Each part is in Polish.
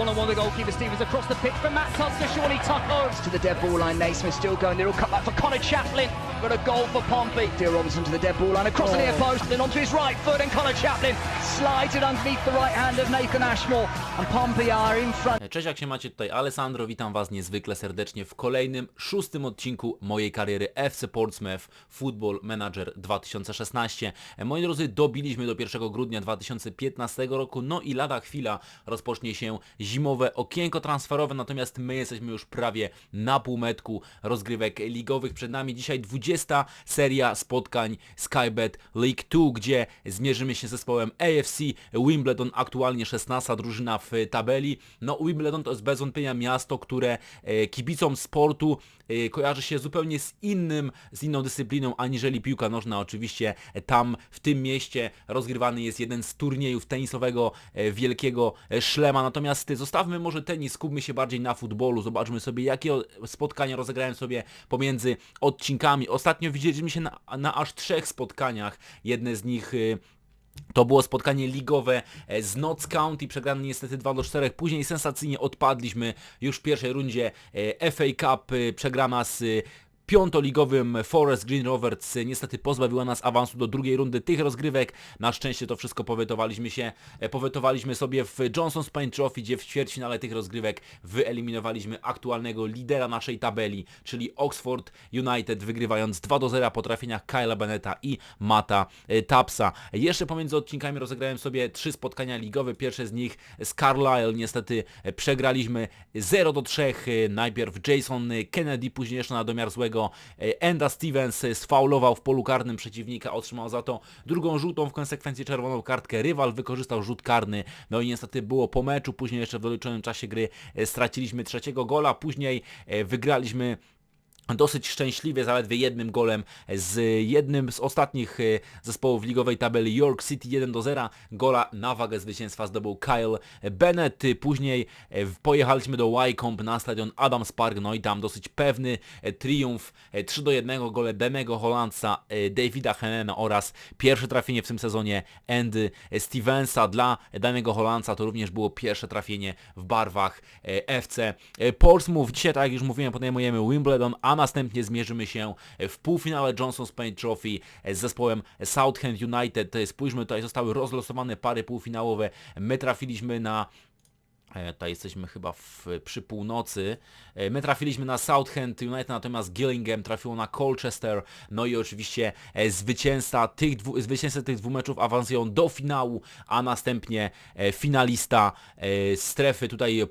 one-on-one with goalkeeper Stevens across the pitch for Matt Tusker, surely Tucker to the dead ball line, Naismith still going, they'll cut back for Connor Chaplin, got a goal for Pompey. Dear Robinson to the dead ball line, across the near oh. post, then onto his right foot, and Connor Chaplin slides it underneath the right hand of Nathan Ashmore, and Pompey are in front. Cześć, jak się macie? Tutaj Alessandro, witam Was niezwykle serdecznie w kolejnym, szóstym odcinku mojej kariery FC Portsmouth Football Manager 2016. Moi drodzy, dobiliśmy do 1 grudnia 2015 roku, no i lada chwila rozpocznie się zimowe okienko transferowe, natomiast my jesteśmy już prawie na półmetku rozgrywek ligowych. Przed nami dzisiaj 20 seria spotkań Skybet League 2, gdzie zmierzymy się z zespołem AFC Wimbledon, aktualnie 16 drużyna w tabeli. No Wimbledon to jest bez wątpienia miasto, które e, kibicom sportu e, kojarzy się zupełnie z innym, z inną dyscypliną aniżeli piłka nożna. Oczywiście tam w tym mieście rozgrywany jest jeden z turniejów tenisowego e, wielkiego szlema. Natomiast zostawmy może tenis, skupmy się bardziej na futbolu. Zobaczmy sobie jakie spotkania rozegrałem sobie pomiędzy odcinkami. Ostatnio widzieliśmy się na, na aż trzech spotkaniach. Jedne z nich to było spotkanie ligowe e, z Notts County, przegrane niestety 2 do 4. Później sensacyjnie odpadliśmy już w pierwszej rundzie e, FA Cup, e, przegrana z piątoligowym Forest Green Rovers niestety pozbawiła nas awansu do drugiej rundy tych rozgrywek. Na szczęście to wszystko powetowaliśmy się, e, powetowaliśmy sobie w Johnson's Paint Trophy, gdzie w ćwierćfinale tych rozgrywek wyeliminowaliśmy aktualnego lidera naszej tabeli, czyli Oxford United, wygrywając 2 do 0 po trafieniach Kyla Beneta i Mata e, Tapsa. Jeszcze pomiędzy odcinkami rozegrałem sobie trzy spotkania ligowe. Pierwsze z nich z Carlisle niestety e, przegraliśmy 0 do 3. E, Najpierw Jason Kennedy, później jeszcze na domiar złego e, Enda Stevens sfaulował w polu karnym przeciwnika, otrzymał za to drugą żółtą, w konsekwencji czerwoną kartkę. Rywal wykorzystał rzut karny, no i niestety było po meczu, później jeszcze w doliczonym czasie gry e, straciliśmy trzeciego gola, później e, wygraliśmy dosyć szczęśliwie, zaledwie jednym golem z jednym z ostatnich e, zespołów ligowej tabeli York City 1 do 0. Gola na wagę zwycięstwa zdobył Kyle Bennett. Później e, pojechaliśmy do Wycombe na stadion Adams Park, no i tam dosyć pewny e, triumf. E, 3 do 1 gole Benego Holandsa, e, Davida Henena oraz pierwsze trafienie w tym sezonie Andy Stevensa dla danego Holandsa. To również było pierwsze trafienie w barwach FC Portsmouth. Dzisiaj, tak jak już mówiłem, podejmujemy Wimbledon, a następnie zmierzymy się w półfinale Johnson's Paint Trophy z zespołem Southend United. Spójrzmy, tutaj zostały rozlosowane pary półfinałowe. My trafiliśmy na E, Tutaj jesteśmy chyba w, przy północy. E, My trafiliśmy na Southend United, natomiast Gillingham trafiło na Colchester. No i oczywiście e, zwycięzca tych, dwu, zwycięzca tych dwóch meczów awansują do finału, a następnie finalista strefy tutaj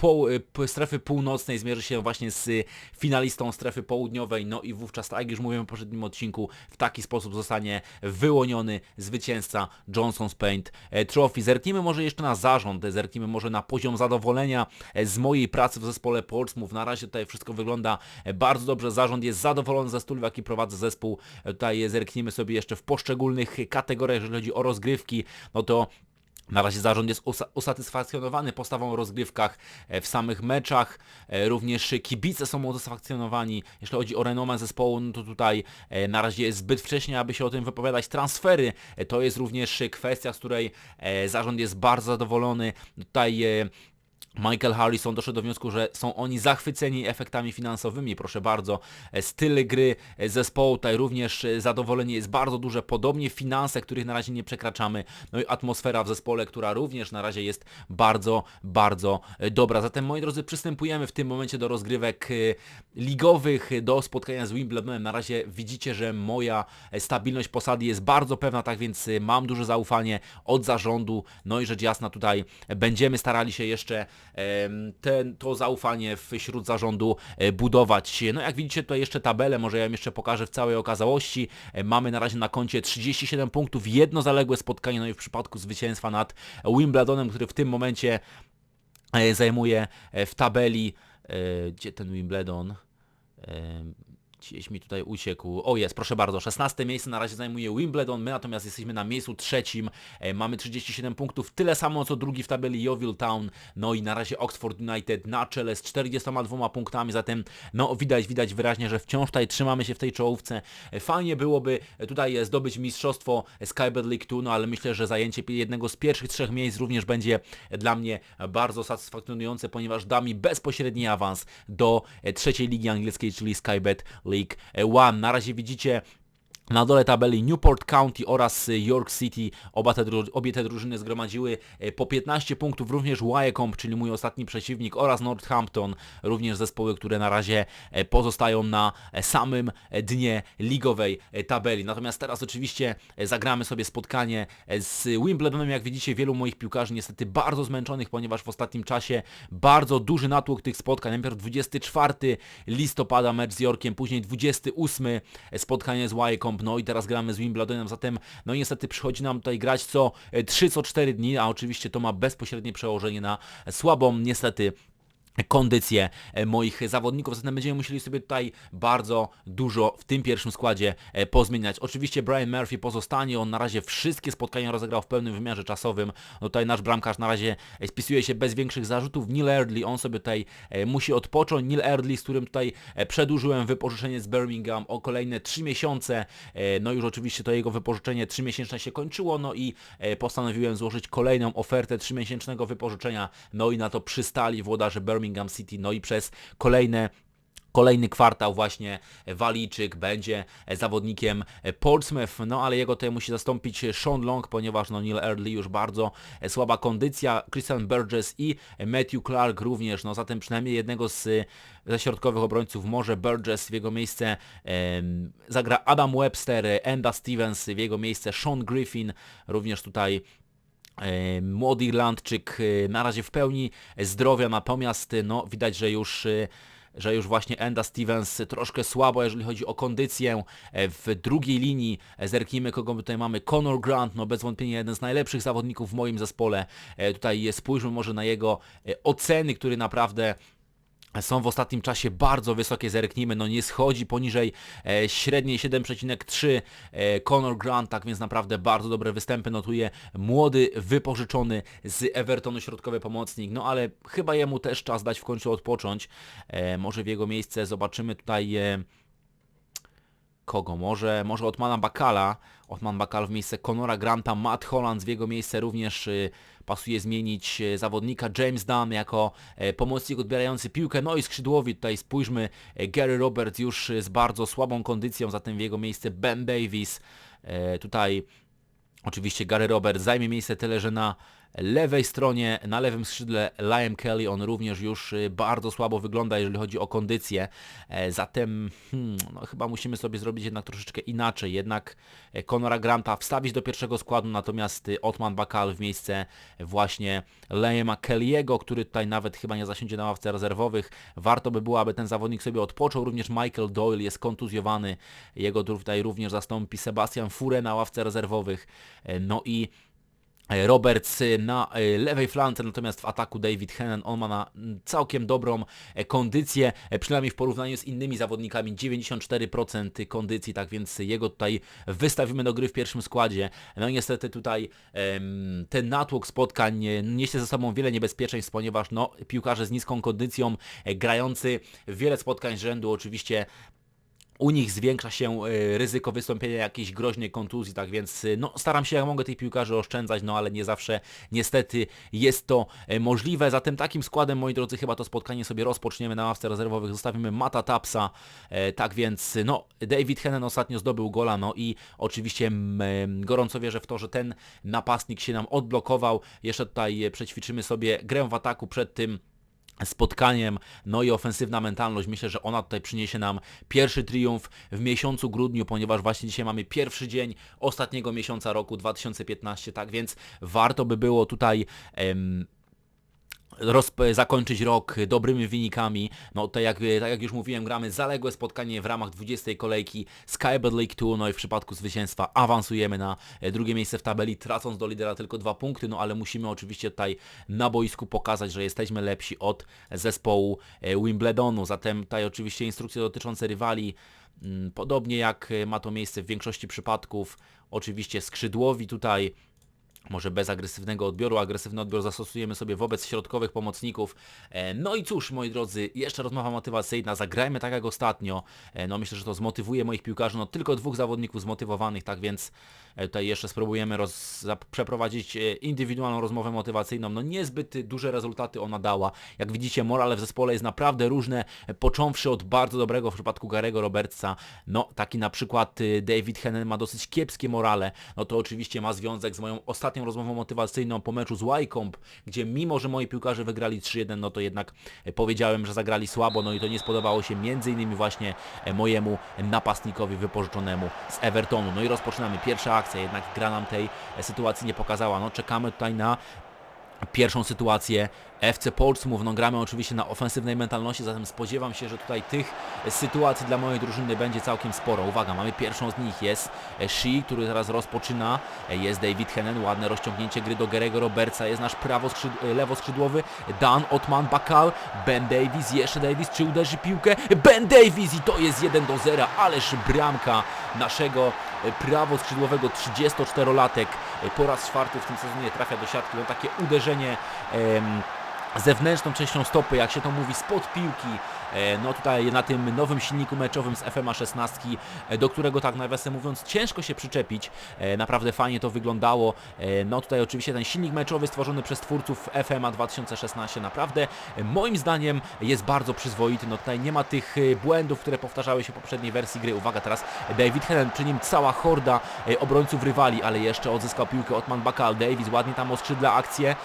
po, p- strefy północnej zmierzy się właśnie z finalistą strefy południowej, no i wówczas, tak jak już mówiłem w poprzednim odcinku, w taki sposób zostanie wyłoniony zwycięzca Johnson's Paint e, Trophy. Zerknijmy może jeszcze na zarząd, zerknijmy może na poziom zadowolenia e, z mojej pracy w zespole Portsmouth. Na razie tutaj wszystko wygląda e, bardzo dobrze, zarząd jest zadowolony ze stylu, w jaki prowadzę zespół. Tutaj zerknijmy sobie jeszcze w poszczególnych kategoriach, jeżeli chodzi o rozgrywki, no to na razie zarząd jest usa- usatysfakcjonowany postawą w rozgrywkach e, w samych meczach. E, Również kibice są usatysfakcjonowani. Jeśli chodzi o renomę zespołu, no to tutaj e, na razie jest zbyt wcześnie, aby się o tym wypowiadać. Transfery to jest również kwestia, z której zarząd jest bardzo zadowolony. Tutaj Michael Harrison doszedł do wniosku, że są oni zachwyceni efektami finansowymi, proszę bardzo. E, Styl gry e, zespołu tutaj również e, zadowolenie jest bardzo duże, podobnie finanse, których na razie nie przekraczamy, no i atmosfera w zespole, która również na razie jest bardzo, bardzo dobra. Zatem moi drodzy, przystępujemy w tym momencie do rozgrywek ligowych, do spotkania z Wimbledonem. Na razie widzicie, że moja stabilność posady jest bardzo pewna, tak więc mam duże zaufanie od zarządu, no i rzecz jasna tutaj będziemy starali się jeszcze ten, to zaufanie wśród zarządu e, budować. No jak widzicie tutaj jeszcze tabelę, może ja ją jeszcze pokażę w całej okazałości. E, Mamy na razie na koncie 37 punktów, jedno zaległe spotkanie, no i w przypadku zwycięstwa nad Wimbledonem, który w tym momencie e, zajmuje w tabeli, gdzie ten Wimbledon? E, Gdzieś mi tutaj uciekł. O jest, proszę bardzo, 16 miejsce na razie zajmuje Wimbledon, my natomiast jesteśmy na miejscu trzecim. E, mamy 37 punktów, tyle samo co drugi w tabeli Yeovil Town. No i na razie Oxford United na czele z 42 punktami, zatem no widać, widać wyraźnie, że wciąż tutaj trzymamy się w tej czołówce. E, Fajnie byłoby tutaj zdobyć mistrzostwo Skybet League 2, no ale myślę, że zajęcie jednego z pierwszych trzech miejsc również będzie dla mnie bardzo satysfakcjonujące, ponieważ da mi bezpośredni awans do e, trzeciej ligi angielskiej, czyli Skybet League One. Na razie widzicie na dole tabeli Newport County oraz York City, oba te, obie te drużyny zgromadziły e, po 15 punktów, również Wycombe, czyli mój ostatni przeciwnik oraz Northampton, również zespoły, które na razie e, pozostają na e, samym dnie ligowej tabeli. Natomiast teraz oczywiście zagramy sobie spotkanie z Wimbledonem, jak widzicie wielu moich piłkarzy niestety bardzo zmęczonych, ponieważ w ostatnim czasie bardzo duży natłok tych spotkań, najpierw 24 listopada mecz z Yorkiem, później 28 spotkanie z Wycombe, no i teraz gramy z Wimbledonem, zatem no niestety przychodzi nam tutaj grać co 3, co 4 dni, a oczywiście to ma bezpośrednie przełożenie na słabą niestety kondycję e, moich zawodników, zatem będziemy musieli sobie tutaj bardzo dużo w tym pierwszym składzie e, pozmieniać. Oczywiście Brian Murphy pozostanie, on na razie wszystkie spotkania rozegrał w pełnym wymiarze czasowym. No tutaj nasz bramkarz na razie e, spisuje się bez większych zarzutów. Neil Erdley, on sobie tutaj musi odpocząć. Neil Erdley, z którym tutaj przedłużyłem wypożyczenie z Birmingham o kolejne 3 miesiące. No już oczywiście to jego wypożyczenie 3 miesięczne się kończyło, no i postanowiłem złożyć kolejną ofertę 3 miesięcznego wypożyczenia. No i na to przystali włodarze Birmingham City, no i przez kolejne Kolejny kwartał właśnie Walijczyk będzie zawodnikiem Portsmouth, no ale jego tutaj musi zastąpić Sean Long, ponieważ no Neil Early już bardzo słaba kondycja, Christian Burgess i Matthew Clark również, no zatem przynajmniej jednego z ze środkowych obrońców może Burgess w jego miejsce em, zagra Adam Webster, Enda Stevens w jego miejsce Sean Griffin, również tutaj E, Młody Irlandczyk e, na razie w pełni zdrowia, natomiast e, no, widać, że już e, że już właśnie Enda Stevens troszkę słabo, jeżeli chodzi o kondycję. E, W drugiej linii e, zerknijmy, kogo tutaj mamy. Conor Grant, no bez wątpienia jeden z najlepszych zawodników w moim zespole. E, Tutaj e, spójrzmy może na jego e, oceny, który naprawdę są w ostatnim czasie bardzo wysokie, zerknijmy, no nie schodzi poniżej e, średniej 7,3 e, Conor Grant, tak więc naprawdę bardzo dobre występy notuje. Młody, wypożyczony z Evertonu środkowy pomocnik, no ale chyba jemu też czas dać w końcu odpocząć, e, może w jego miejsce zobaczymy tutaj... E, kogo? Może, może Otmana Bakala. Otman Bakal w miejsce Conora Granta, Matt Holland w jego miejsce również y, pasuje zmienić y, zawodnika James Dunn jako e, pomocnik odbierający piłkę. No i skrzydłowi tutaj spójrzmy, e, Gary Roberts już y, z bardzo słabą kondycją, zatem w jego miejsce Ben Davis. E, tutaj Oczywiście Gary Roberts zajmie miejsce tyle, że na lewej stronie, na lewym skrzydle Liam Kelly, on również już y, bardzo słabo wygląda, jeżeli chodzi o kondycję. E, Zatem hmm, no, chyba musimy sobie zrobić jednak troszeczkę inaczej. Jednak e, Conora Granta wstawić do pierwszego składu, natomiast y, Otman Bakal w miejsce właśnie Liama Kelly'ego, który tutaj nawet chyba nie zasiądzie na ławce rezerwowych. Warto by było, aby ten zawodnik sobie odpoczął. Również Michael Doyle jest kontuzjowany. Jego tutaj również zastąpi Sebastian Fure na ławce rezerwowych. E, No i Roberts na e, lewej flance, natomiast w ataku David Hennen, on ma na całkiem dobrą e, kondycję, e, przynajmniej w porównaniu z innymi zawodnikami, 94% kondycji, tak więc jego tutaj wystawimy do gry w pierwszym składzie. No i niestety tutaj ten natłok spotkań niesie ze sobą wiele niebezpieczeństw, ponieważ no, piłkarze z niską kondycją, grający wiele spotkań z rzędu oczywiście u nich zwiększa się e, ryzyko wystąpienia jakiejś groźnej kontuzji, tak więc e, no, staram się jak mogę tych piłkarzy oszczędzać, no ale nie zawsze niestety jest to e, możliwe. Zatem takim składem, moi drodzy, chyba to spotkanie sobie rozpoczniemy na ławce rezerwowych. Zostawimy Mata Tapsa, tak więc no, David Hennen ostatnio zdobył gola, no i oczywiście gorąco wierzę w to, że ten napastnik się nam odblokował. Jeszcze tutaj przećwiczymy sobie grę w ataku przed tym spotkaniem, no i ofensywna mentalność. Myślę, że ona tutaj przyniesie nam pierwszy triumf w miesiącu grudniu, ponieważ właśnie dzisiaj mamy pierwszy dzień ostatniego miesiąca roku 2015, tak więc warto by było tutaj em, zakończyć rok dobrymi wynikami. No to jak, tak jak już mówiłem, gramy zaległe spotkanie w ramach 20 kolejki Skybird League 2, no i w przypadku zwycięstwa awansujemy na e, drugie miejsce w tabeli, tracąc do lidera tylko dwa punkty, no ale musimy oczywiście tutaj na boisku pokazać, że jesteśmy lepsi od zespołu e, Wimbledonu. Zatem tutaj oczywiście instrukcje dotyczące rywali, mm, podobnie jak ma to miejsce w większości przypadków, oczywiście skrzydłowi tutaj może bez agresywnego odbioru, agresywny odbiór zastosujemy sobie wobec środkowych pomocników. E, No i cóż, moi drodzy, jeszcze rozmowa motywacyjna, zagrajmy tak jak ostatnio. E, No myślę, że to zmotywuje moich piłkarzy, no tylko dwóch zawodników zmotywowanych, tak więc e, tutaj jeszcze spróbujemy roz... przeprowadzić indywidualną rozmowę motywacyjną. No niezbyt duże rezultaty ona dała. Jak widzicie, morale w zespole jest naprawdę różne, począwszy od bardzo dobrego w przypadku Garego Robertsa. No taki na przykład David Hennen ma dosyć kiepskie morale. No to oczywiście ma związek z moją ostatnią rozmową motywacyjną po meczu z Wycombe, gdzie mimo, że moi piłkarze wygrali 3-1, no to jednak e, powiedziałem, że zagrali słabo, no i to nie spodobało się innymi właśnie e, mojemu napastnikowi wypożyczonemu z Evertonu. No i rozpoczynamy. Pierwsza akcja, jednak gra nam tej e, sytuacji nie pokazała. No czekamy tutaj na pierwszą sytuację FC Portsmouth. No gramy oczywiście na ofensywnej mentalności, zatem spodziewam się, że tutaj tych sytuacji dla mojej drużyny będzie całkiem sporo. Uwaga, mamy pierwszą z nich, jest Shi, który teraz rozpoczyna, jest David Hennen, ładne rozciągnięcie gry do Gerego Robertsa, jest nasz prawo skrzyd lewo skrzydłowy, Dan Otman Bakal, Ben Davis, jeszcze Davis, czy uderzy piłkę? Ben Davis i to jest 1 do 0, ależ bramka naszego prawo skrzydłowego 34-latek e, po raz czwarty w tym sezonie trafia do siatki, no takie uderzenie em, zewnętrzną częścią stopy, jak się to mówi, spod piłki. E, No tutaj na tym nowym silniku meczowym z FMA 16, e, do którego tak nawiasem mówiąc ciężko się przyczepić. E, Naprawdę fajnie to wyglądało. No tutaj oczywiście ten silnik meczowy stworzony przez twórców FMA 2016 naprawdę moim zdaniem jest bardzo przyzwoity. No tutaj nie ma tych błędów, które powtarzały się w poprzedniej wersji gry. Uwaga teraz David Helen, przy nim cała horda obrońców rywali, ale jeszcze odzyskał piłkę Otman Bakal. Davis ładnie tam oskrzydla akcję.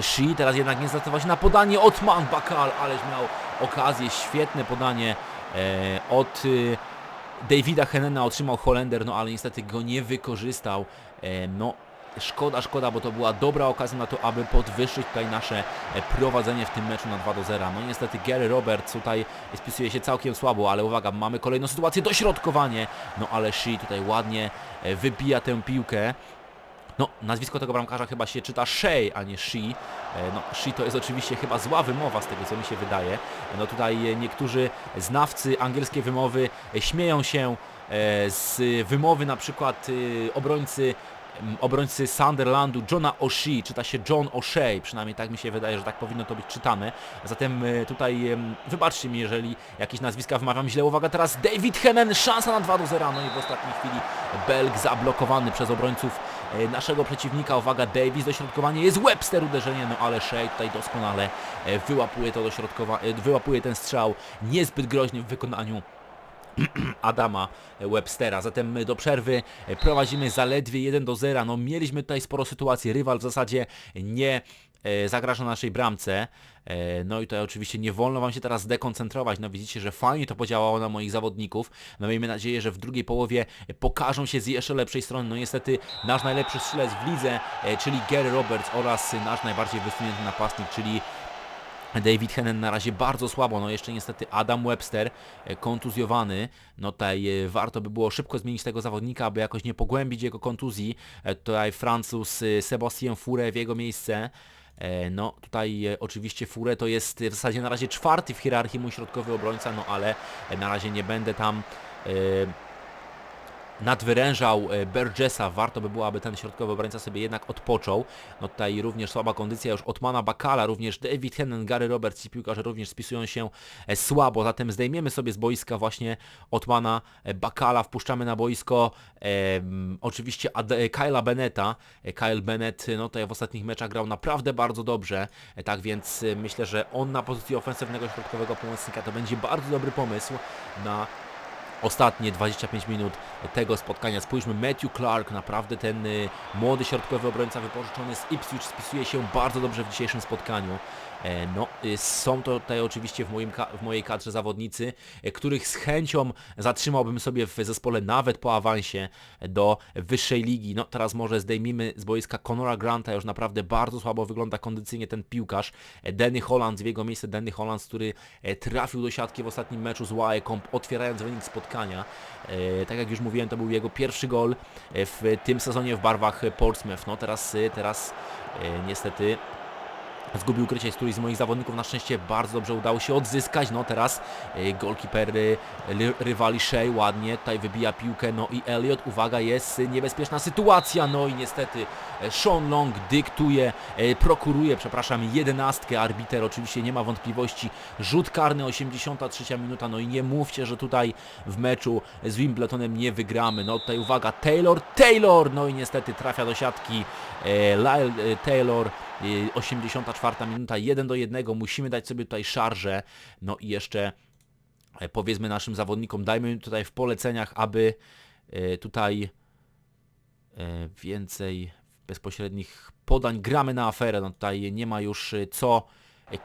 Shi teraz jednak nie zdecydował się na podanie od Man Bakal, ależ miał okazję, świetne podanie e, od e, Davida Henena otrzymał Holender, no ale niestety go nie wykorzystał. E, no szkoda, szkoda, bo to była dobra okazja na to, aby podwyższyć tutaj nasze e, prowadzenie w tym meczu na 2 do 0. No niestety Gary Roberts tutaj spisuje się całkiem słabo, ale uwaga, mamy kolejną sytuację, dośrodkowanie. No ale Shi tutaj ładnie e, wybija tę piłkę. No, nazwisko tego bramkarza chyba się czyta Shea, a nie She. E, No, She to jest oczywiście chyba zła wymowa z tego, co mi się wydaje. No tutaj e, niektórzy znawcy angielskiej wymowy e, śmieją się z wymowy na przykład obrońcy obrońcy Sunderlandu Johna O'Shea, czyta się John O'Shea, przynajmniej tak mi się wydaje, że tak powinno to być czytane. Zatem e, tutaj wybaczcie mi, jeżeli jakieś nazwiska wymawiam źle. Uwaga, teraz David Hennen, szansa na 2 do 0, no i w ostatniej chwili Belg zablokowany przez obrońców e, naszego przeciwnika. Uwaga, Davis, dośrodkowanie, jest Webster uderzenie, no ale Shea tutaj doskonale e, wyłapuje to dośrodkowanie, wyłapuje ten strzał, niezbyt groźny w wykonaniu Adama Webstera. Zatem my do przerwy prowadzimy zaledwie 1 do 0. No mieliśmy tutaj sporo sytuacji. Rywal w zasadzie nie e, zagraża naszej bramce. E, No i tutaj oczywiście nie wolno Wam się teraz dekoncentrować. No widzicie, że fajnie to podziałało na moich zawodników. No miejmy nadzieję, że w drugiej połowie pokażą się z jeszcze lepszej strony. No niestety nasz najlepszy strzelec w lidze, e, czyli Gary Roberts oraz nasz najbardziej wysunięty napastnik, czyli David Hennen na razie bardzo słabo, no jeszcze niestety Adam Webster e, kontuzjowany, no tutaj e, warto by było szybko zmienić tego zawodnika, aby jakoś nie pogłębić jego kontuzji, E, tutaj Francuz Sebastien Fure w jego miejsce, no tutaj oczywiście Fure to jest w zasadzie na razie czwarty w hierarchii mój środkowy obrońca, no ale na razie nie będę tam nadwyrężał e, Burgessa, warto by było, aby ten środkowy obrońca sobie jednak odpoczął. No tutaj również słaba kondycja już Otmana Bakala, również David Hennen, Gary Roberts i piłkarze również spisują się e, słabo, zatem zdejmiemy sobie z boiska właśnie Otmana e, Bakala, wpuszczamy na boisko e, m, oczywiście Ad Kyla Beneta. Kyle Bennett no tutaj w ostatnich meczach grał naprawdę bardzo dobrze, tak więc myślę, że on na pozycji ofensywnego środkowego pomocnika to będzie bardzo dobry pomysł na ostatnie 25 minut tego spotkania. Spójrzmy, Matthew Clark, naprawdę ten y, młody środkowy obrońca wypożyczony z Ipswich spisuje się bardzo dobrze w dzisiejszym spotkaniu. E, No, y, są to tutaj oczywiście w, moim, w mojej kadrze zawodnicy, e, których z chęcią zatrzymałbym sobie w zespole nawet po awansie do wyższej ligi. No teraz może zdejmijmy z boiska Conora Granta, już naprawdę bardzo słabo wygląda kondycyjnie ten piłkarz. E, Danny Holland, w jego miejsce Danny Holland, który trafił do siatki w ostatnim meczu z Wycombe, otwierając wynik spotkania. Tak jak już mówiłem, to był jego pierwszy gol w tym sezonie w barwach Portsmouth. No teraz, e, teraz niestety Zgubił krycie z któryś z moich zawodników, na szczęście bardzo dobrze udało się odzyskać, no teraz y, golkiper ry- rywali Shea ładnie, tutaj wybija piłkę, no i Elliot, uwaga, jest niebezpieczna sytuacja, no i niestety e, Sean Long dyktuje, e, prokuruje, przepraszam, jedenastkę, arbiter oczywiście nie ma wątpliwości, rzut karny, 83 minuta, no i nie mówcie, że tutaj w meczu z Wimbledonem nie wygramy, no tutaj uwaga, Taylor, Taylor, no i niestety trafia do siatki e, Lyle e, Taylor, 84 minuta, 1 do 1, musimy dać sobie tutaj szarżę, no i jeszcze e, powiedzmy naszym zawodnikom, dajmy tutaj w poleceniach, aby e, tutaj e, więcej bezpośrednich podań, gramy na aferę, no tutaj nie ma już co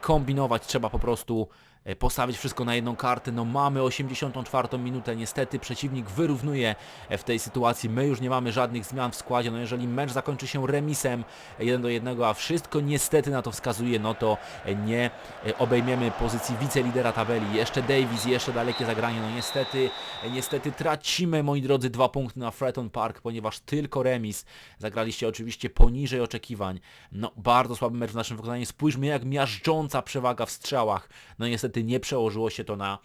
kombinować, trzeba po prostu postawić wszystko na jedną kartę, no mamy 84 minutę, niestety przeciwnik wyrównuje e, w tej sytuacji, my już nie mamy żadnych zmian w składzie, no jeżeli mecz zakończy się remisem 1 do 1, a wszystko niestety na to wskazuje, no to e, nie e, obejmiemy pozycji wicelidera tabeli, jeszcze Davis, jeszcze dalekie zagranie, no niestety, e, niestety tracimy, moi drodzy, dwa punkty na Fretton Park, ponieważ tylko remis, zagraliście oczywiście poniżej oczekiwań, no bardzo słaby mecz w naszym wykonaniu, spójrzmy jak miażdżąca przewaga w strzałach, no niestety nie przełożyło się to na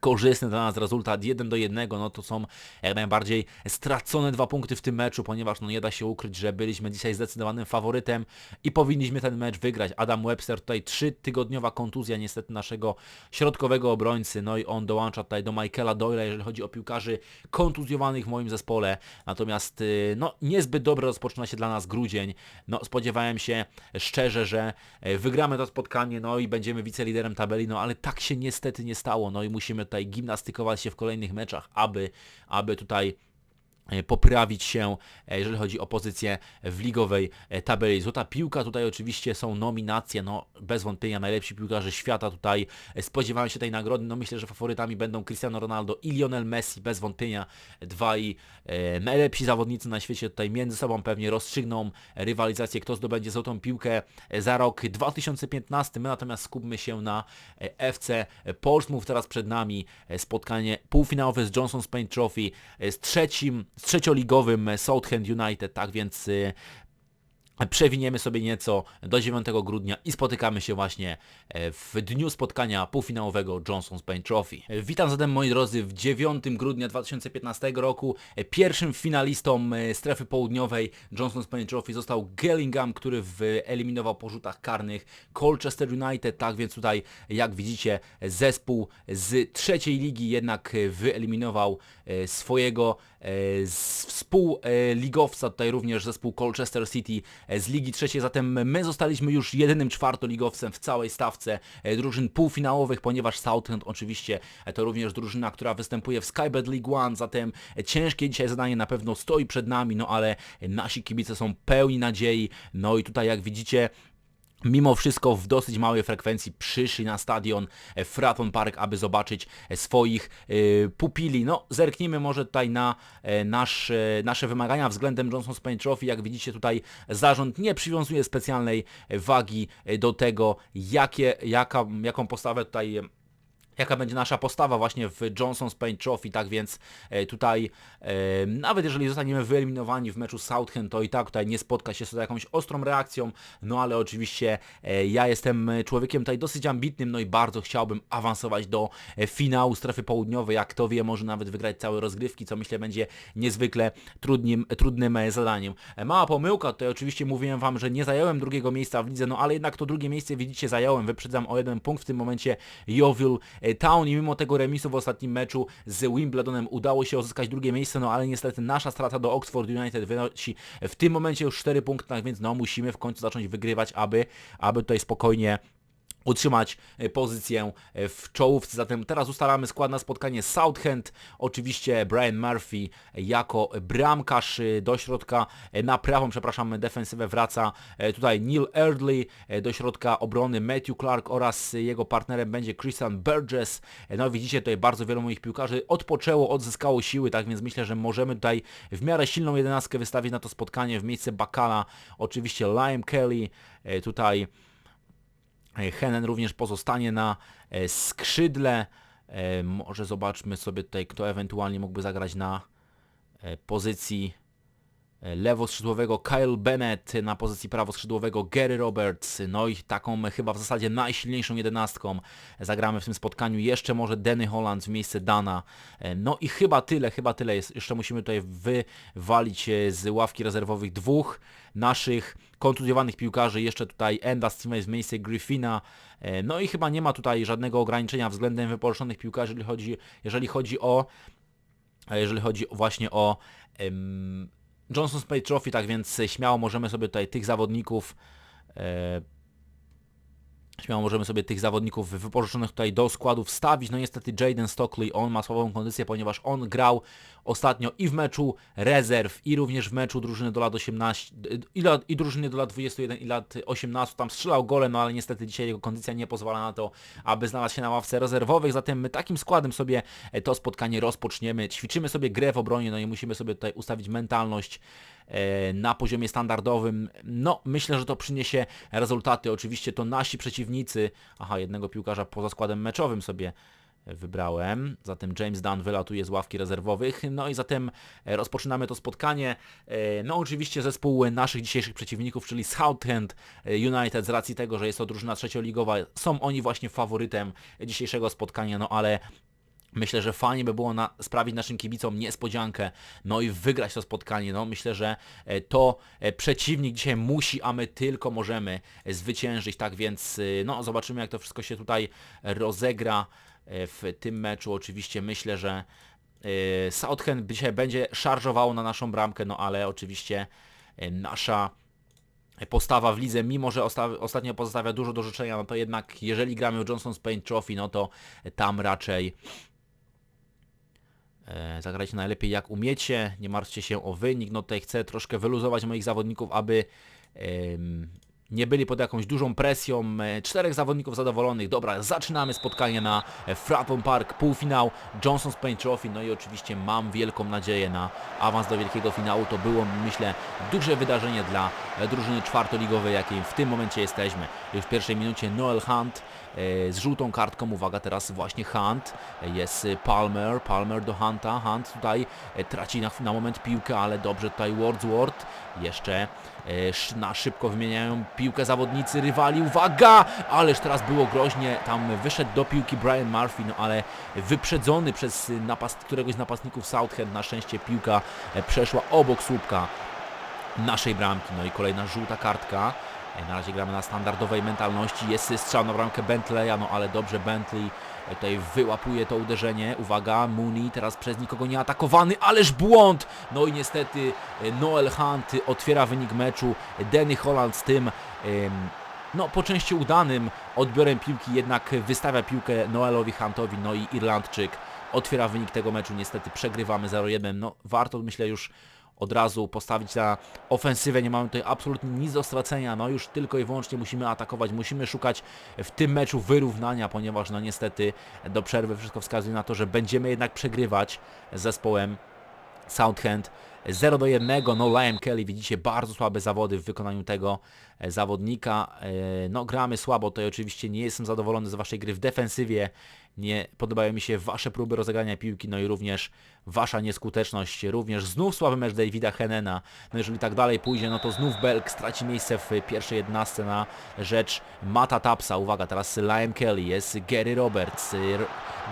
korzystny dla nas rezultat 1 do 1, no to są jak najbardziej stracone dwa punkty w tym meczu, ponieważ no nie da się ukryć, że byliśmy dzisiaj zdecydowanym faworytem i powinniśmy ten mecz wygrać. Adam Webster tutaj trzytygodniowa kontuzja niestety naszego środkowego obrońcy, no i on dołącza tutaj do Michaela Doyle'a, jeżeli chodzi o piłkarzy kontuzjowanych w moim zespole, natomiast y, no niezbyt dobrze rozpoczyna się dla nas grudzień, no spodziewałem się szczerze, że e, wygramy to spotkanie, no i będziemy wiceliderem tabeli, no ale tak się niestety nie stało, no i musimy tutaj gimnastykować się w kolejnych meczach, aby, aby tutaj poprawić się, e, jeżeli chodzi o pozycję w ligowej e, tabeli. Złota piłka, tutaj oczywiście są nominacje, no bez wątpienia najlepsi piłkarze świata tutaj e, spodziewałem się tej nagrody, no myślę, że faworytami będą Cristiano Ronaldo i Lionel Messi, bez wątpienia dwaj e, najlepsi zawodnicy na świecie tutaj między sobą pewnie rozstrzygną rywalizację, kto zdobędzie złotą piłkę e, za rok 2015, my natomiast skupmy się na e, FC Portsmouth, teraz przed nami e, spotkanie półfinałowe z Johnson Spain Trophy e, z trzecim, z trzecioligowym Southend United, tak więc e, Przewiniemy sobie nieco do 9 grudnia i spotykamy się właśnie e, w dniu spotkania półfinałowego Johnson Spain Trophy. Witam zatem moi drodzy w 9 grudnia 2015 roku. Pierwszym finalistą e, strefy południowej Johnson Spain Trophy został Gellingham, który wyeliminował po rzutach karnych Colchester United, tak więc tutaj jak widzicie zespół z trzeciej ligi jednak e, wyeliminował swojego z współligowca, tutaj również zespół Colchester City e, z Ligi Trzeciej, zatem my zostaliśmy już jedynym czwartoligowcem w całej stawce e, drużyn półfinałowych, ponieważ Southend oczywiście e, to również drużyna, która występuje w Skybet League One, zatem e, ciężkie dzisiaj zadanie na pewno stoi przed nami, no ale e, nasi kibice są pełni nadziei, no i tutaj jak widzicie Mimo wszystko w dosyć małej frekwencji przyszli na stadion e, Fraton Park, aby zobaczyć e, swoich e, pupili. No, zerknijmy może tutaj na nasz, nasze wymagania względem Johnson Spain Trophy. Jak widzicie tutaj zarząd nie przywiązuje specjalnej wagi do tego, jakie, jaka, jaką postawę tutaj jaka będzie nasza postawa właśnie w Johnson Spain Trophy, tak więc e, tutaj e, nawet jeżeli zostaniemy wyeliminowani w meczu Southend, to i tak tutaj nie spotka się z jakąś ostrą reakcją, no ale oczywiście e, ja jestem człowiekiem tutaj dosyć ambitnym, no i bardzo chciałbym awansować do finału strefy południowej, jak kto wie, może nawet wygrać całe rozgrywki, co myślę będzie niezwykle trudnym, trudnym zadaniem. Mała pomyłka, tutaj oczywiście mówiłem Wam, że nie zająłem drugiego miejsca w lidze, no ale jednak to drugie miejsce widzicie zająłem, wyprzedzam o jeden punkt w tym momencie e, Town i mimo tego remisu w ostatnim meczu z Wimbledonem udało się uzyskać drugie miejsce, no ale niestety nasza strata do Oxford United wynosi w tym momencie już 4 punkty, tak więc no musimy w końcu zacząć wygrywać, aby, aby tutaj spokojnie utrzymać e, pozycję e, w czołówce. Zatem teraz ustalamy skład na spotkanie Southend. Oczywiście Brian Murphy jako bramkarz e, do środka na prawą, przepraszam, defensywę wraca tutaj Neil Eardley, do środka obrony Matthew Clark oraz jego partnerem będzie Christian Burgess. No widzicie tutaj bardzo wielu moich piłkarzy odpoczęło, odzyskało siły, tak więc myślę, że możemy tutaj w miarę silną jedenastkę wystawić na to spotkanie w miejsce Bakala. Oczywiście Liam Kelly, tutaj Henen również pozostanie na e, skrzydle. E, może zobaczmy sobie tutaj, kto ewentualnie mógłby zagrać na e, pozycji lewoskrzydłowego Kyle Bennett, na pozycji prawoskrzydłowego Gary Roberts, no i taką chyba w zasadzie najsilniejszą jedenastką zagramy w tym spotkaniu. Jeszcze może Danny Holland w miejsce Dana. No i chyba tyle, chyba tyle. Jest. Jeszcze musimy tutaj wywalić z ławki rezerwowych dwóch naszych kontuzjowanych piłkarzy, jeszcze tutaj Enda Stevens w miejsce Griffina, no i chyba nie ma tutaj żadnego ograniczenia względem wypożyczonych piłkarzy, jeżeli chodzi, jeżeli chodzi o jeżeli chodzi właśnie o um, Johnson Spade Trophy, tak więc śmiało możemy sobie tutaj tych zawodników e, Śmiało możemy sobie tych zawodników wypożyczonych tutaj do składu wstawić. No niestety Jaden Stockley, on ma słabą kondycję, ponieważ on grał ostatnio i w meczu rezerw, i również w meczu drużyny do lat 18, i, lat, i drużyny do lat 21 i lat 18. Tam strzelał gole, no ale niestety dzisiaj jego kondycja nie pozwala na to, aby znalazł się na ławce rezerwowych. Zatem my takim składem sobie to spotkanie rozpoczniemy. Ćwiczymy sobie grę w obronie, no i musimy sobie tutaj ustawić mentalność E, na poziomie standardowym. No, myślę, że to przyniesie rezultaty. Oczywiście to nasi przeciwnicy, aha, jednego piłkarza poza składem meczowym sobie wybrałem. Zatem James Dunn wylatuje z ławki rezerwowych. No i zatem e, rozpoczynamy to spotkanie. E, no oczywiście zespół naszych dzisiejszych przeciwników, czyli Southend United, z racji tego, że jest to drużyna trzecioligowa, są oni właśnie faworytem dzisiejszego spotkania, no ale Myślę, że fajnie by było na, sprawić naszym kibicom niespodziankę, no i wygrać to spotkanie. No myślę, że e, to e, przeciwnik dzisiaj musi, a my tylko możemy e, zwyciężyć. Tak więc no zobaczymy jak to wszystko się tutaj rozegra w tym meczu. Oczywiście myślę, że Southend dzisiaj będzie szarżowało na naszą bramkę, no ale oczywiście nasza postawa w lidze, mimo że ostatnio pozostawia dużo do życzenia, no to jednak jeżeli gramy o Johnson Paint Trophy, no to tam raczej zagrajcie najlepiej jak umiecie, nie martwcie się o wynik. No tutaj chcę troszkę wyluzować moich zawodników, aby nie byli pod jakąś dużą presją. E, czterech zawodników zadowolonych. Dobra, zaczynamy spotkanie na Frapon Park, półfinał Johnson's Paint Trophy. No i oczywiście mam wielką nadzieję na awans do wielkiego finału. To było, myślę, duże wydarzenie dla drużyny czwartoligowej, jakiej w tym momencie jesteśmy. Już w pierwszej minucie Noel Hunt e, z żółtą kartką, uwaga teraz właśnie Hunt, jest Palmer, Palmer do Hunta, Hunt tutaj e, traci na, na moment piłkę, ale dobrze tutaj Wordsworth, jeszcze na szybko wymieniają piłkę zawodnicy rywali. Uwaga! Ależ teraz było groźnie. Tam wyszedł do piłki Brian Murphy, no ale wyprzedzony przez napast któregoś z napastników Southend. Na szczęście piłka e, przeszła obok słupka naszej bramki. No i kolejna żółta kartka. Na razie gramy na standardowej mentalności. Jest strzał na bramkę Bentleya, no ale dobrze Bentley Tutaj wyłapuje to uderzenie. Uwaga, Mooney teraz przez nikogo nie atakowany, ależ błąd! No i niestety e, Noel Hunt otwiera wynik meczu. Danny Holland z tym no po części udanym odbiorem piłki jednak wystawia piłkę Noelowi Huntowi, no i Irlandczyk otwiera wynik tego meczu. Niestety przegrywamy 0-1. No warto myślę już od razu postawić na ofensywę, nie mamy tutaj absolutnie nic do stracenia, no już tylko i wyłącznie musimy atakować, musimy szukać w tym meczu wyrównania, ponieważ no niestety do przerwy wszystko wskazuje na to, że będziemy jednak przegrywać z zespołem Southend 0 do 1, no Liam Kelly, widzicie, bardzo słabe zawody w wykonaniu tego e, zawodnika. E, no gramy słabo, to oczywiście nie jestem zadowolony z Waszej gry w defensywie, nie podobają mi się Wasze próby rozegrania piłki, no i również Wasza nieskuteczność, również znów słaby mecz Davida Henena. No jeżeli tak dalej pójdzie, no to znów Belk straci miejsce w pierwszej jednastce na rzecz Mata Tapsa. Uwaga, teraz Liam Kelly, jest Gary Roberts,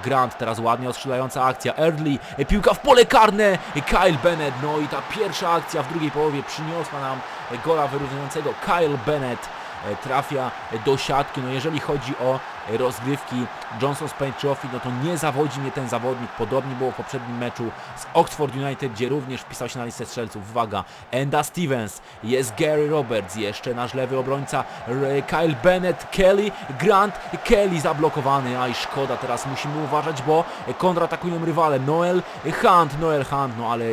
Grant, teraz ładnie ostrzelająca akcja, Early, piłka w pole karne, Kyle Bennett, no i ta pierwsza akcja w drugiej połowie przyniosła nam gola wyrównującego Kyle Bennett e, trafia do siatki. No jeżeli chodzi o rozgrywki. Johnson Spain Trophy, no to nie zawodzi mnie ten zawodnik, podobnie było w poprzednim meczu z Oxford United, gdzie również wpisał się na listę strzelców. Uwaga, Enda Stevens, jest Gary Roberts, jeszcze nasz lewy obrońca R- Kyle Bennett, Kelly, Grant, Kelly zablokowany, aj szkoda, teraz musimy uważać, bo kontratakują rywale, Noel Hunt, Noel Hunt, no ale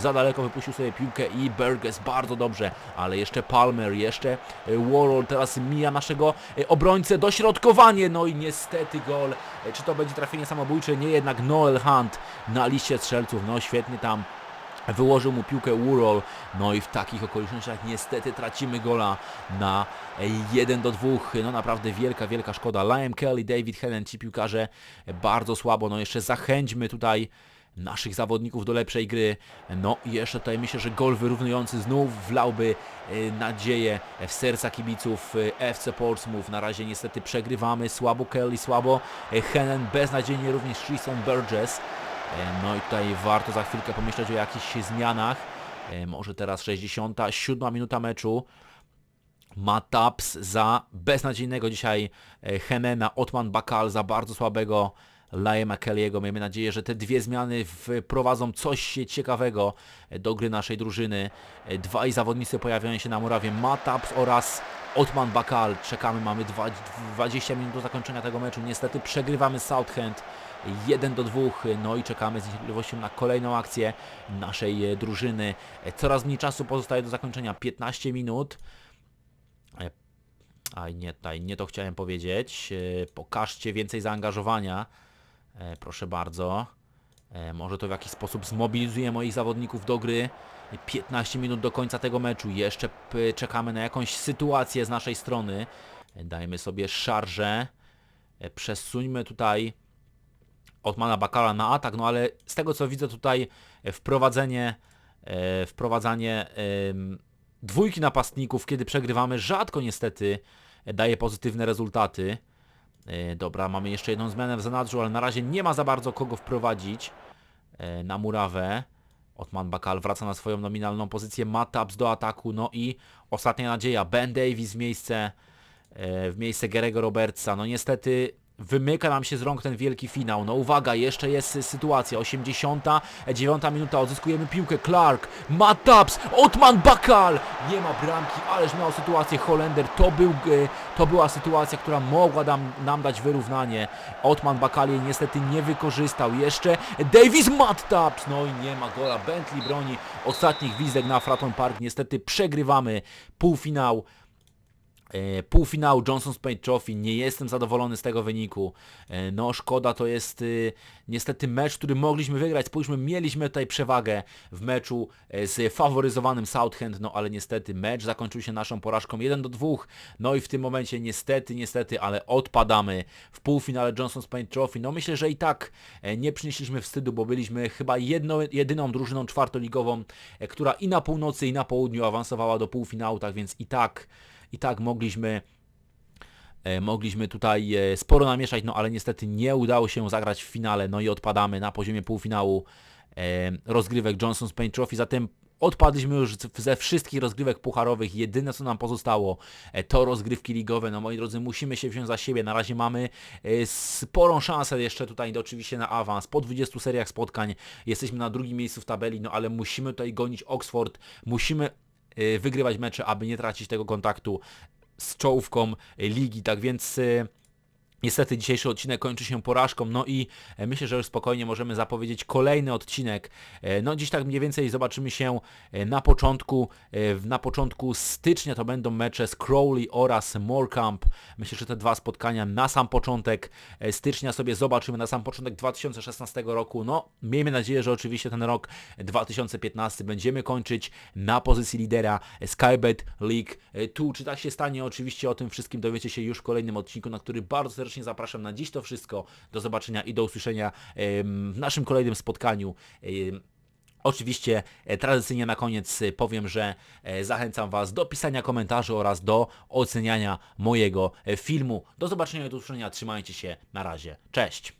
za daleko wypuścił sobie piłkę i Burgess bardzo dobrze, ale jeszcze Palmer, jeszcze e, Warhol, teraz mija naszego e, obrońcę, dośrodkowanie, no i niestety gol, E, czy to będzie trafienie samobójcze, nie jednak Noel Hunt na liście strzelców, no świetnie tam Wyłożył mu piłkę Urol, no i w takich okolicznościach niestety tracimy gola na e, 1 do 2. No naprawdę wielka, wielka szkoda. Liam Kelly, David Helen, ci piłkarze e, bardzo słabo. No jeszcze zachęćmy tutaj naszych zawodników do lepszej gry. No i jeszcze tutaj myślę, że gol wyrównujący znów wlałby e, nadzieję w serca kibiców e, FC Portsmouth. Na razie niestety przegrywamy. Słabo Kelly, słabo e, Helen, beznadziejnie również Tristan Burgess. No i tutaj warto za chwilkę pomyśleć o jakichś zmianach. Może teraz 67 minuta meczu. Mataps za beznadziejnego dzisiaj Henena, Otman Bakal za bardzo słabego Liama Kelly'ego. Miejmy nadzieję, że te dwie zmiany wprowadzą coś ciekawego do gry naszej drużyny. Dwaj zawodnicy pojawiają się na murawie, Mataps oraz Otman Bakal. Czekamy, mamy dwa- 20 minut do zakończenia tego meczu. Niestety przegrywamy Southend 1 do 2. No i czekamy z niecierpliwością na kolejną akcję naszej drużyny. Coraz mniej czasu pozostaje do zakończenia. 15 minut. Aj, nie, tutaj nie to chciałem powiedzieć. Pokażcie więcej zaangażowania. E, Proszę bardzo. E, Może to w jakiś sposób zmobilizuje moich zawodników do gry. 15 minut do końca tego meczu. Jeszcze czekamy na jakąś sytuację z naszej strony. E, Dajmy sobie szarżę. Przesuńmy tutaj Otmana Bakala na atak, no ale z tego co widzę tutaj wprowadzenie, wprowadzanie dwójki napastników, kiedy przegrywamy, rzadko niestety daje pozytywne rezultaty. E, Dobra, mamy jeszcze jedną zmianę w zanadrzu, ale na razie nie ma za bardzo kogo wprowadzić e, na murawę. Otman Bakal wraca na swoją nominalną pozycję, Mataps do ataku, no i ostatnia nadzieja, Ben Davis w miejsce, e, w miejsce Gerego Robertsa. No niestety wymyka nam się z rąk ten wielki finał. No uwaga, jeszcze jest sytuacja, 89 minuta, odzyskujemy piłkę, Clark, Mataps, Otman Bakal! Nie ma bramki, ależ miał sytuację Holender, to, był, e, to była sytuacja, która mogła nam, nam dać wyrównanie. Otman Bakal jej niestety nie wykorzystał. Jeszcze Davis Mataps, no i nie ma gola, Bentley broni ostatnich gwizdek na Fraton Park, niestety przegrywamy półfinał. E, Półfinał Johnson Spain Trophy, nie jestem zadowolony z tego wyniku. E, No szkoda, to jest y, niestety mecz, który mogliśmy wygrać. Spójrzmy, mieliśmy tutaj przewagę w meczu e, z faworyzowanym Southend, no ale niestety mecz zakończył się naszą porażką 1 do 2. No i w tym momencie niestety, niestety, ale odpadamy w półfinale Johnson Spain Trophy. No myślę, że i tak nie przynieśliśmy wstydu, bo byliśmy chyba jedno, jedyną drużyną czwartoligową, która i na północy i na południu awansowała do półfinału, tak więc i tak i tak mogliśmy e, mogliśmy tutaj e, sporo namieszać, no ale niestety nie udało się zagrać w finale, no i odpadamy na poziomie półfinału e, rozgrywek Johnson Spain Trophy, zatem odpadliśmy już ze wszystkich rozgrywek pucharowych, jedyne co nam pozostało to rozgrywki ligowe, no moi drodzy musimy się wziąć za siebie, na razie mamy sporą szansę jeszcze tutaj oczywiście na awans, po 20 seriach spotkań jesteśmy na drugim miejscu w tabeli, no ale musimy tutaj gonić Oxford, musimy wygrywać mecze, aby nie tracić tego kontaktu z czołówką y, ligi, tak więc y, Niestety dzisiejszy odcinek kończy się porażką, no i e, myślę, że już spokojnie możemy zapowiedzieć kolejny odcinek. E, No dziś tak mniej więcej zobaczymy się e, na początku, na początku stycznia to będą mecze z Crowley oraz Morecamp. Myślę, że te dwa spotkania na sam początek stycznia sobie zobaczymy, na sam początek 2016 roku. No miejmy nadzieję, że oczywiście ten rok 2015 będziemy kończyć na pozycji lidera Skybet League 2. Czy tak się stanie? Oczywiście o tym wszystkim dowiecie się już w kolejnym odcinku, na który bardzo serdecznie zapraszam na dziś to wszystko. Do zobaczenia i do usłyszenia w naszym kolejnym spotkaniu. Oczywiście e, tradycyjnie na koniec e, powiem, że e, zachęcam Was do pisania komentarzy oraz do oceniania mojego filmu. Do zobaczenia i do usłyszenia. Trzymajcie się. Na razie. Cześć.